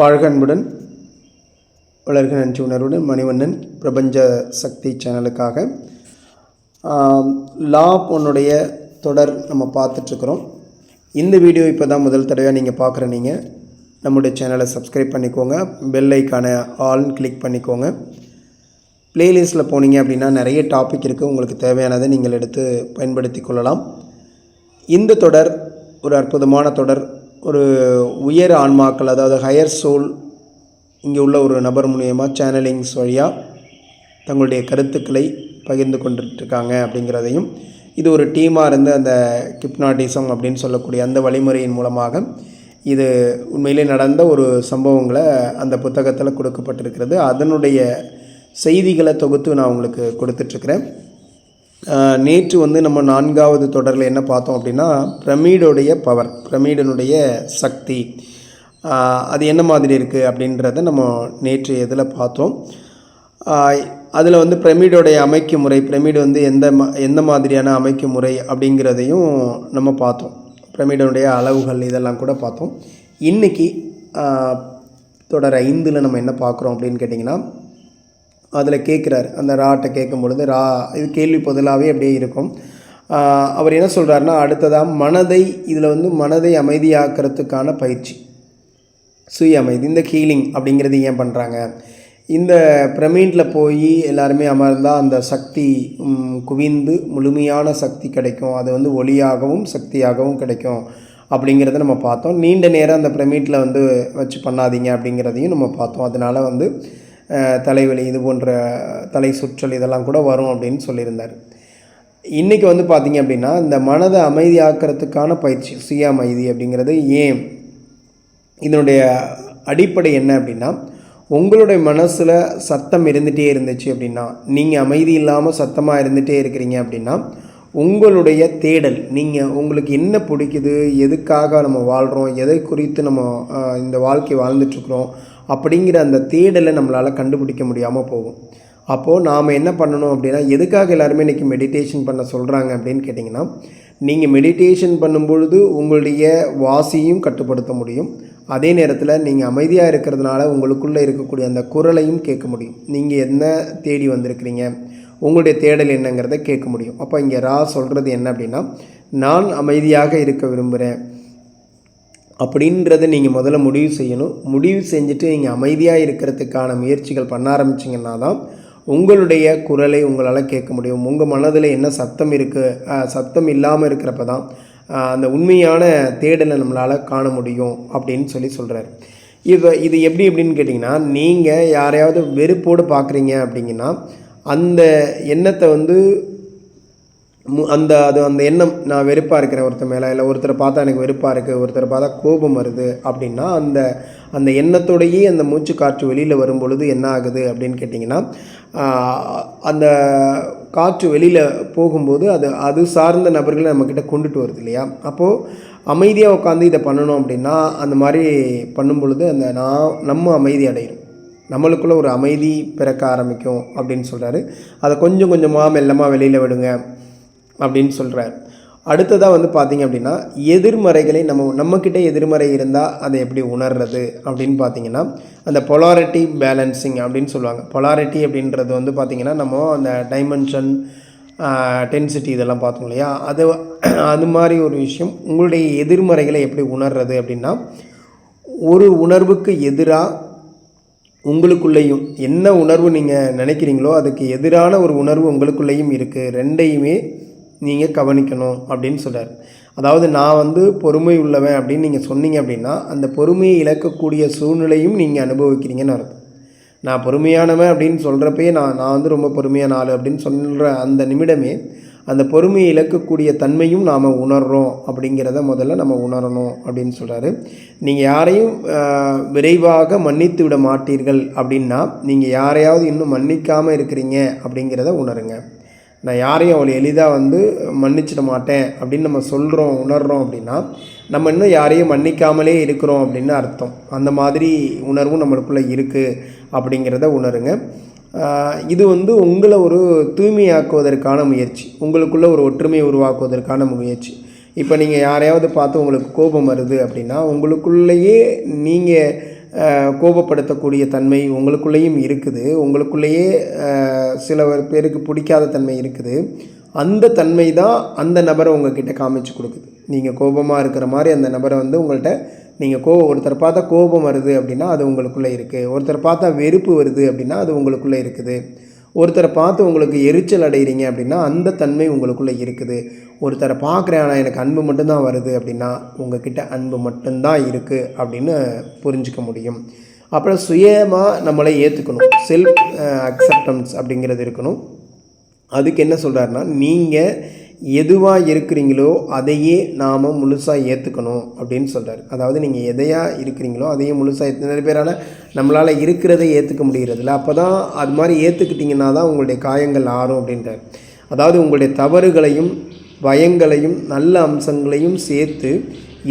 வாழ்கன்புடன் வளர்க நன்றி உணர்வுடன் மணிவண்ணன் பிரபஞ்ச சக்தி சேனலுக்காக. லா பொண்ணுடைய தொடர் நம்ம பார்த்துட்ருக்குறோம். இந்த வீடியோ இப்போ தான் முதல் தடவையாக நீங்கள் பார்க்குற நீங்கள் நம்முடைய சேனலை சப்ஸ்கிரைப் பண்ணிக்கோங்க. பெல் ஐக்கான ஆல்னு கிளிக் பண்ணிக்கோங்க. ப்ளேலிஸ்ட்டில் போனீங்க அப்படின்னா நிறைய டாபிக் இருக்குது உங்களுக்கு தேவையானதை நீங்கள் எடுத்து பயன்படுத்தி கொள்ளலாம். இந்த தொடர் ஒரு அற்புதமான தொடர். ஒரு உயர் ஆன்மாக்கள் அதாவது ஹையர் சோல் இங்கே உள்ள ஒரு நபர் மூலியமாக சேனலிங்ஸ் வழியாக தங்களுடைய கருத்துக்களை பகிர்ந்து கொண்டுட்ருக்காங்க அப்படிங்கிறதையும் இது ஒரு டீமாக இருந்து அந்த கிப்னாட்டிசம் அப்படின்னு சொல்லக்கூடிய அந்த வழிமுறையின் மூலமாக இது உண்மையிலே நடந்த ஒரு சம்பவங்களை அந்த புத்தகத்தில் கொடுக்கப்பட்டிருக்கிறது. அதனுடைய செய்திகளை தொகுத்து நான் உங்களுக்கு கொடுத்துட்ருக்குறேன் நேற்று வந்து நம்ம நான்காவது தொடரில் என்ன பார்த்தோம் அப்படின்னா பிரமிடோடைய பவர் பிரமிடனுடைய சக்தி. அது என்ன மாதிரி இருக்குது அப்படின்றத நம்ம நேற்று இதில் பார்த்தோம். அதில் வந்து பிரமிடோடைய அமைக்கு முறை பிரமிடு வந்து எந்த ம எந்த மாதிரியான அமைக்கு முறை அப்படிங்கிறதையும் நம்ம பார்த்தோம். பிரமிடனுடைய அளவுகள் இதெல்லாம் கூட பார்த்தோம். இன்றைக்கி தொடர் ஐந்தில் நம்ம என்ன பார்க்குறோம் அப்படின்னு கேட்டிங்கன்னா அதில் கேட்குறாரு. அந்த ராட்டை கேட்கும் பொழுது ரா இது கேள்வி பதிலாகவே அப்படியே இருக்கும். அவர் என்ன சொல்கிறாருன்னா அடுத்ததாக மனதை இதில் வந்து மனதை அமைதியாக்கிறதுக்கான பயிற்சி. சுய அமைதி இந்த ஹீலிங் அப்படிங்கிறது ஏன் பண்ணுறாங்க? இந்த பிரமிடில் போய் எல்லாருமே அமர்ந்தால் அந்த சக்தி குவிந்து முழுமையான சக்தி கிடைக்கும். அது வந்து ஒளியாகவும் சக்தியாகவும் கிடைக்கும் அப்படிங்கிறத நம்ம பார்த்தோம். நீண்ட நேரம் அந்த பிரமிட்டில் வந்து வச்சு பண்ணாதீங்க அப்படிங்கிறதையும் நம்ம பார்த்தோம். அதனால் வந்து தலைவலி இது போன்ற தலை சுற்றல் இதெல்லாம் கூட வரும் அப்படின்னு சொல்லியிருந்தார். இன்றைக்கி வந்து பார்த்தீங்க அப்படின்னா இந்த மனதை அமைதியாக்கிறதுக்கான பயிற்சி சுய அமைதி அப்படிங்கிறது ஏன்? இதனுடைய அடிப்படை என்ன அப்படின்னா உங்களுடைய மனசில் சத்தம் இருந்துகிட்டே இருந்துச்சு அப்படின்னா நீங்கள் அமைதி இல்லாமல் சத்தமாக இருந்துகிட்டே இருக்கிறீங்க அப்படின்னா உங்களுடைய தேடல் நீங்கள் உங்களுக்கு என்ன பிடிக்குது எதுக்காக நம்ம வாழ்கிறோம் எதை குறித்து நம்ம இந்த வாழ்க்கை வாழ்ந்துட்டுருக்குறோம் அப்படிங்கிற அந்த தேடலை நம்மளால் கண்டுபிடிக்க முடியாமல் போகும். அப்போது நாம் என்ன பண்ணணும் அப்படின்னா எதுக்காக எல்லாருமே இன்றைக்கி மெடிடேஷன் பண்ண சொல்கிறாங்க அப்படின்னு கேட்டிங்கன்னா நீங்கள் மெடிடேஷன் பண்ணும்பொழுது உங்களுடைய வாசியும் கட்டுப்படுத்த முடியும். அதே நேரத்தில் நீங்கள் அமைதியாக இருக்கிறதுனால உங்களுக்குள்ளே இருக்கக்கூடிய அந்த குரலையும் கேட்க முடியும். நீங்கள் என்ன தேடி வந்திருக்கிறீங்க? உங்களுடைய தேடல் என்னங்கிறத கேட்க முடியும். அப்போ இங்கே ரா சொல்கிறது என்ன அப்படின்னா நான் அமைதியாக இருக்க விரும்புகிறேன் அப்படின்றத நீங்கள் முதல்ல முடிவு செய்யணும். முடிவு செஞ்சுட்டு நீங்கள் அமைதியாக இருக்கிறதுக்கான முயற்சிகள் பண்ண ஆரம்பிச்சிங்கன்னா தான் உங்களுடைய குரலை உங்களால் கேட்க முடியும். உங்கள் மனதில் என்ன சத்தம் இருக்குது சத்தம் இல்லாமல் இருக்கிறப்ப தான் அந்த உண்மையான தேடலை நம்மளால் காண முடியும் அப்படின்னு சொல்லி சொல்கிறார் இது இது எப்படி எப்படின்னு கேட்டிங்கன்னா நீங்கள் யாரையாவது வெறுப்போடு பார்க்குறீங்க அப்படிங்கன்னா அந்த எண்ணத்தை வந்து அந்த அது அந்த எண்ணம் நான் வெறுப்பாக இருக்கிறேன் ஒருத்தர் மேலே இல்லை ஒருத்தரை பார்த்தா எனக்கு வெறுப்பாக இருக்குது ஒருத்தரை பார்த்தா கோபம் வருது அப்படின்னா அந்த அந்த எண்ணத்தோடையே அந்த மூச்சு காற்று வெளியில் வரும் பொழுது என்ன ஆகுது அப்படின்னு கேட்டிங்கன்னா அந்த காற்று வெளியில் போகும்போது அது அது சார்ந்த நபர்களை நம்மக்கிட்ட கொண்டுட்டு வருது இல்லையா? அப்போது அமைதியாக உட்காந்து இதை பண்ணணும் அப்படின்னா அந்த மாதிரி பண்ணும் பொழுது அந்த நான் நம்ம அமைதி அடையும். நம்மளுக்குள்ளே ஒரு அமைதி பிறக்க ஆரம்பிக்கும் அப்படின்னு சொல்கிறாரு அதை கொஞ்சம் கொஞ்சமாக மெல்லமாக வெளியில் விடுங்க. அப்படின்னு சொல்கிறார் அடுத்ததாக வந்து பார்த்தீங்க அப்படின்னா எதிர்மறைகளை நம்ம நம்மக்கிட்ட எதிர்மறை இருந்தால் அதை எப்படி உணர்றது அப்படின்னு பார்த்தீங்கன்னா அந்த பொலாரிட்டி பேலன்சிங் அப்படின்னு சொல்லுவாங்க. பொலாரிட்டி அப்படின்றது வந்து பார்த்திங்கன்னா நம்ம அந்த டைமென்ஷன் டென்சிட்டி இதெல்லாம் பார்த்தோம் இல்லையா? அது அது மாதிரி ஒரு விஷயம். உங்களுடைய எதிர்மறைகளை எப்படி உணர்றது அப்படின்னா ஒரு உணர்வுக்கு எதிராக உங்களுக்குள்ளேயும் என்ன உணர்வு நீங்கள் நினைக்கிறீங்களோ அதுக்கு எதிரான ஒரு உணர்வு உங்களுக்குள்ளேயும் இருக்குது ரெண்டையுமே நீங்கள் கவனிக்கணும் அப்படின்னு சொல்கிறார் அதாவது நான் வந்து பொறுமை உள்ளவன் அப்படின்னு நீங்கள் சொன்னீங்க அப்படின்னா அந்த பொறுமையை இழக்கக்கூடிய சூழ்நிலையும் நீங்கள் அனுபவிக்கிறீங்கன்னு அர்த்தம். நான் பொறுமையானவன் அப்படின்னு சொல்கிறப்பயே நான் நான் வந்து ரொம்ப பொறுமையான ஆள் அப்படின்னு சொல்கிற அந்த நிமிடமே அந்த பொறுமையை இழக்கக்கூடிய தன்மையும் நாம் உணர்கிறோம் அப்படிங்கிறத முதல்ல நம்ம உணரணும் அப்படின்னு சொல்கிறாரு நீங்கள் யாரையும் விரைவாக மன்னித்து விட மாட்டீர்கள் அப்படின்னா நீங்கள் யாரையாவது இன்னும் மன்னிக்காமல் இருக்கிறீங்க அப்படிங்கிறத உணருங்க. நான் யாரையும் அவ்வளோ எளிதாக வந்து மன்னிச்சிட மாட்டேன் அப்படின்னு நம்ம சொல்கிறோம் உணர்கிறோம் அப்படின்னா நம்ம இன்னும் யாரையும் மன்னிக்காமலே இருக்கிறோம் அப்படின்னு அர்த்தம். அந்த மாதிரி உணர்வும் நம்மளுக்குள்ளே இருக்குது அப்படிங்கிறத உணருங்க. இது வந்து உங்களை ஒரு தூய்மையாக்குவதற்கான முயற்சி. உங்களுக்குள்ளே ஒரு ஒற்றுமையை உருவாக்குவதற்கான முயற்சி. இப்போ நீங்கள் யாரையாவது பார்த்து உங்களுக்கு கோபம் வருது அப்படின்னா உங்களுக்குள்ளேயே நீங்கள் கோபப்படுத்தக்கூடிய தன்மை உங்களுக்குள்ளேயும் இருக்குது. உங்களுக்குள்ளேயே சில பேருக்கு பிடிக்காத தன்மை இருக்குது. அந்த தன்மை தான் அந்த நபரை உங்ககிட்ட காமிச்சு கொடுக்குது. நீங்கள் கோபமாக இருக்கிற மாதிரி அந்த நபரை வந்து உங்கள்கிட்ட நீங்கள் கோ ஒருத்தர் பார்த்தா கோபம் வருது அப்படின்னா அது உங்களுக்குள்ளே இருக்குது ஒருத்தர் பார்த்தா வெறுப்பு வருது அப்படின்னா அது உங்களுக்குள்ளே இருக்குது. ஒருத்தரை பார்த்து உங்களுக்கு எரிச்சல் அடைகிறீங்க அப்படின்னா அந்த தன்மை உங்களுக்குள்ளே இருக்குது. ஒருத்தரை பார்க்குறேன் ஆனால் எனக்கு அன்பு மட்டும்தான் வருது அப்படின்னா உங்ககிட்ட அன்பு மட்டும்தான் இருக்குது அப்படின்னு புரிஞ்சுக்க முடியும். அப்புறம் சுயமாக நம்மளை ஏற்றுக்கணும் செல்ஃப் அக்செப்டன்ஸ் அப்படிங்கிறது இருக்கணும். அதுக்கு என்ன சொல்கிறாருன்னா நீங்கள் எதுவாக இருக்கிறீங்களோ அதையே நாம் முழுசாக ஏற்றுக்கணும் அப்படின்னு சொல்கிறார் அதாவது நீங்கள் எதையா இருக்கிறீங்களோ அதையே முழுசாக நிறைய பேரால் நம்மளால் இருக்கிறதை ஏற்றுக்க முடிகிறதில்ல அப்போ தான் அது மாதிரி ஏற்றுக்கிட்டிங்கன்னா தான் உங்களுடைய காயங்கள் ஆறும் அப்படின்றார். அதாவது உங்களுடைய தவறுகளையும் பயங்களையும் நல்ல அம்சங்களையும் சேர்த்து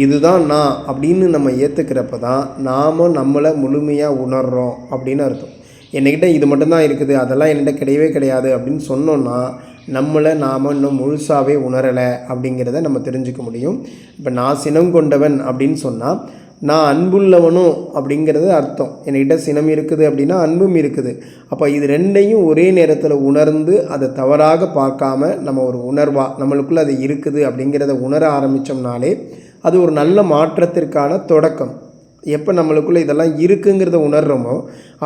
இதுதான் நான் அப்படின்னு நம்ம ஏற்றுக்கிறப்ப தான் நாம் நம்மளை முழுமையாக உணர்கிறோம் அப்படின்னு அர்த்தம். என்கிட்ட இது மட்டும்தான் இருக்குது அதெல்லாம் என்கிட்ட கிடையவே கிடையாது அப்படின்னு சொன்னோன்னா நம்மளை நாம் இன்னும் முழுசாகவே உணரலை அப்படிங்கிறத நம்ம தெரிஞ்சுக்க முடியும். இப்போ நான் சினம் கொண்டவன் அப்படின்னு சொன்னால் நான் அன்புள்ளவனும் அப்படிங்கிறது அர்த்தம். என்கிட்ட சினம் இருக்குது அப்படின்னா அன்பும் இருக்குது. அப்போ இது ரெண்டையும் ஒரே நேரத்தில் உணர்ந்து அதை தவறாக பார்க்காம நம்ம ஒரு உணர்வாக நம்மளுக்குள்ளே அது இருக்குது அப்படிங்கிறத உணர ஆரம்பித்தோம்னாலே அது ஒரு நல்ல மாற்றத்திற்கான தொடக்கம். எப்போ நம்மளுக்குள்ளே இதெல்லாம் இருக்குங்கிறத உணர்கிறோமோ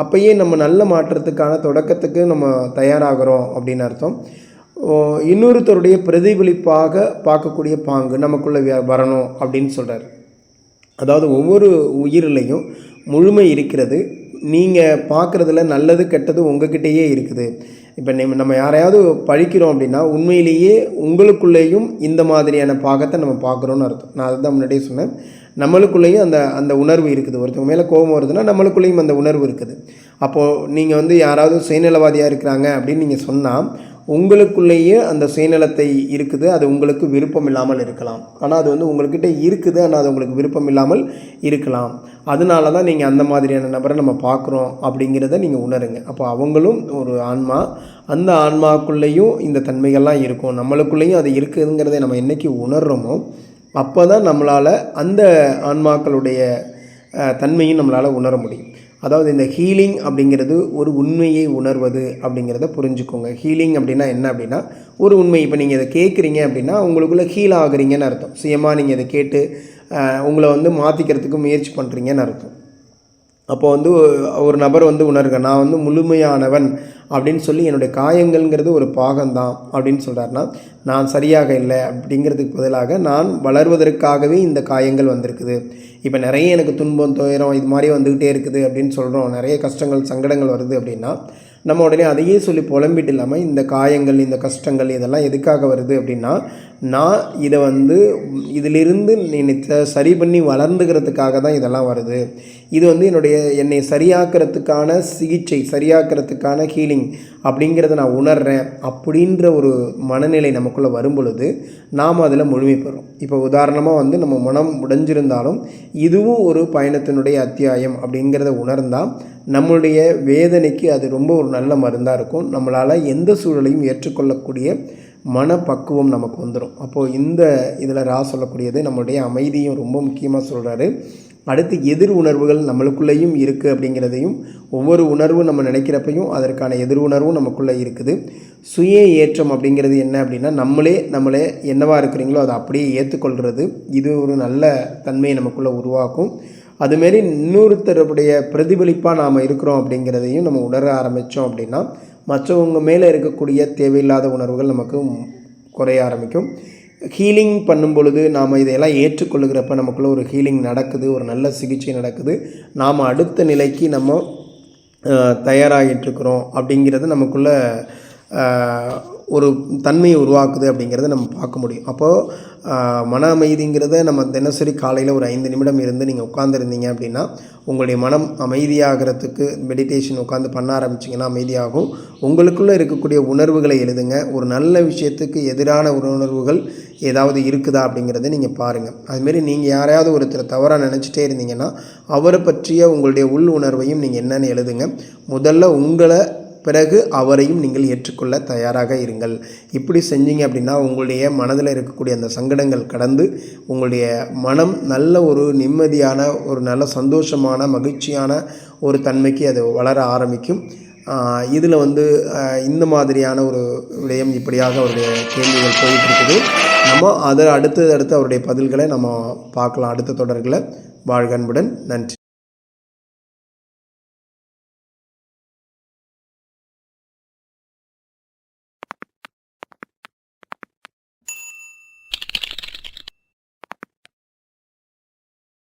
அப்போயே நம்ம நல்ல மாற்றத்துக்கான தொடக்கத்துக்கு நம்ம தயாராகிறோம் அப்படின்னு அர்த்தம். இன்னொருத்தருடைய பிரதிபலிப்பாக பார்க்கக்கூடிய பாங்கு நமக்குள்ளே வரணும் அப்படின்னு சொல்கிறார் அதாவது ஒவ்வொரு உயிரிலையும் முழுமை இருக்கிறது. நீங்கள் பார்க்குறதுல நல்லது கெட்டது உங்ககிட்டயே இருக்குது. இப்போ நம்ம நம்ம யாரையாவது பழிக்கிறோம் அப்படின்னா உண்மையிலேயே உங்களுக்குள்ளேயும் இந்த மாதிரியான பாகத்தை நம்ம பார்க்குறோன்னு அர்த்தம். நான் அதுதான் முன்னாடியே சொன்னேன். நம்மளுக்குள்ளேயும் அந்த அந்த உணர்வு இருக்குது. ஒருத்தவங்க மேலே கோபம் வருதுன்னா நம்மளுக்குள்ளேயும் அந்த உணர்வு இருக்குது. அப்போது நீங்கள் வந்து யாராவது சுயநலவாதியாக இருக்கிறாங்க அப்படின்னு நீங்கள் சொன்னால் உங்களுக்குள்ளேயே அந்த சுயநலத்தை இருக்குது அது உங்களுக்கு விருப்பம் இல்லாமல் இருக்கலாம். ஆனால் அது வந்து உங்கள்கிட்ட இருக்குது ஆனால் அது உங்களுக்கு விருப்பம் இல்லாமல் இருக்கலாம். அதனால தான் நீங்கள் அந்த மாதிரியான நபரை நம்ம பார்க்குறோம் அப்படிங்கிறத நீங்கள் உணருங்க. அப்போ அவங்களும் ஒரு ஆன்மா அந்த ஆன்மாக்குள்ளேயும் இந்த தன்மைகள்லாம் இருக்கும். நம்மளுக்குள்ளேயும் அது இருக்குதுங்கிறதை நம்ம என்றைக்கு உணர்கிறோமோ அப்போ தான் நம்மளால் அந்த ஆன்மாக்களுடைய தன்மையும் நம்மளால் உணர முடியும். அதாவது இந்த ஹீலிங் அப்படிங்கிறது ஒரு உண்மையை உணர்வது அப்படிங்கிறத புரிஞ்சுக்கோங்க. ஹீலிங் அப்படின்னா என்ன அப்படின்னா ஒரு உண்மை. இப்போ நீங்கள் இதை கேட்குறீங்க அப்படின்னா உங்களுக்குள்ளே ஹீல் ஆகுறீங்கன்னு அர்த்தம். சுயமாக நீங்கள் இதை கேட்டு உங்களை வந்து மாற்றிக்கிறதுக்கு முயற்சி பண்ணுறீங்கன்னு அர்த்தம். அப்போ வந்து ஒரு நபர் வந்து உணர்க நான் வந்து முழுமையானவன் அப்படின்னு சொல்லி என்னுடைய காயங்கள்ங்கிறது ஒரு பாகம்தான் அப்படின்னு சொல்கிறாருன்னா நான் சரியாக இல்லை அப்படிங்கிறதுக்கு பதிலாக நான் வளர்வதற்காகவே இந்த காயங்கள் வந்திருக்குது. இப்போ நிறைய எனக்கு துன்பம் துயரம் இது மாதிரி வந்துக்கிட்டே இருக்குது அப்படின்னு சொல்கிறோம் நிறைய கஷ்டங்கள் சங்கடங்கள் வருது அப்படின்னா நம்ம உடனே அதையே சொல்லி புலம்பிட்டு இல்லாமல் இந்த காயங்கள் இந்த கஷ்டங்கள் இதெல்லாம் எதுக்காக வருது அப்படின்னா நான் இதை வந்து இதிலிருந்து என்னை சரி பண்ணி வளர்ந்துக்கிறதுக்காக தான் இதெல்லாம் வருது. இது வந்து என்னுடைய என்னை சரியாக்கிறதுக்கான சிகிச்சை சரியாக்கிறதுக்கான ஹீலிங் அப்படிங்கிறத நான் உணர்கிறேன் அப்படின்ற ஒரு மனநிலை நமக்குள்ளே வரும் பொழுது நாம் அதில் முழுமை பெறும் இப்போ உதாரணமாக வந்து நம்ம மனம் உடைஞ்சிருந்தாலும் இதுவும் ஒரு பயணத்தினுடைய அத்தியாயம் அப்படிங்கிறத உணர்ந்தால் நம்மளுடைய வேதனைக்கு அது ரொம்ப ஒரு நல்ல மருந்தாக இருக்கும். நம்மளால் எந்த சூழலையும் ஏற்றுக்கொள்ளக்கூடிய மனப்பக்குவம் நமக்கு வந்துடும் அப்போது இந்த இதில் ரா சொல்லக்கூடியது நம்மளுடைய அமைதியும் ரொம்ப முக்கியமாக சொல்கிறாரு அடுத்து எதிர் உணர்வுகள் நம்மளுக்குள்ளேயும் இருக்குது அப்படிங்கிறதையும் ஒவ்வொரு உணர்வும் நம்ம நினைக்கிறப்பையும் அதற்கான எதிர் உணர்வும் நமக்குள்ளே இருக்குது. சுய ஏற்றம் அப்படிங்கிறது என்ன அப்படின்னா நம்மளே நம்மளே என்னவாக இருக்கிறீங்களோ அதை அப்படியே ஏற்றுக்கொள்கிறது இது ஒரு நல்ல தன்மையை நமக்குள்ளே உருவாக்கும். அதுமாரி இன்னொருத்தருடைய பிரதிபலிப்பாக நாம் இருக்கிறோம் அப்படிங்கிறதையும் நம்ம உணர ஆரம்பித்தோம் அப்படின்னா மற்றவங்க மேலே இருக்கக்கூடிய தேவையில்லாத உணர்வுகள் நமக்கு குறைய ஆரம்பிக்கும். ஹீலிங் பண்ணும் பொழுது நாம் இதையெல்லாம் ஏற்றுக்கொள்ளுகிறப்ப நமக்குள்ளே ஒரு ஹீலிங் நடக்குது ஒரு நல்ல சிகிச்சை நடக்குது. நாம் அடுத்த நிலைக்கு நம்ம தயாராகிட்டுருக்குறோம் தயாராகிட்டு இருக்கிறோம் அப்படிங்கிறது நமக்குள்ள ஒரு தன்மையை உருவாக்குது அப்படிங்கிறத நம்ம பார்க்க முடியும். அப்போது மன அமைதிங்கிறத நம்ம தினசரி காலையில் ஒரு ஐந்து நிமிடம் இருந்து நீங்கள் உட்காந்துருந்தீங்க அப்படின்னா உங்களுடைய மனம் அமைதியாகிறதுக்கு மெடிடேஷன் உட்காந்து பண்ண ஆரம்பிச்சிங்கன்னா அமைதியாகும். உங்களுக்குள்ளே இருக்கக்கூடிய உணர்வுகளை எழுதுங்க. ஒரு நல்ல விஷயத்துக்கு எதிரான உணர்வுகள் ஏதாவது இருக்குதா அப்படிங்கிறத நீங்கள் பாருங்கள் அதுமாரி நீங்கள் யாரையாவது ஒருத்தர் தவறாக நினச்சிட்டே இருந்தீங்கன்னா அவரை பற்றிய உங்களுடைய உள் உணர்வையும் நீங்கள் என்னென்னு எழுதுங்க. முதல்ல உங்களை பிறகு அவரையும் நீங்கள் ஏற்றுக்கொள்ள தயாராக இருங்கள். இப்படி செஞ்சீங்க அப்படின்னா உங்களுடைய மனதில் இருக்கக்கூடிய அந்த சங்கடங்கள் கடந்து உங்களுடைய மனம் நல்ல ஒரு நிம்மதியான ஒரு நல்ல சந்தோஷமான மகிழ்ச்சியான ஒரு தன்மைக்கு அது வளர ஆரம்பிக்கும். இதில் வந்து இந்த மாதிரியான ஒரு விடயம் இப்படியாக அவருடைய கேள்விகள் போயிட்டு இருக்குது நம்ம அதை அடுத்து அடுத்து அவருடைய பதில்களை நம்ம பார்க்கலாம். அடுத்த தொடர்களை வாழ்கன்புடன் நன்றி.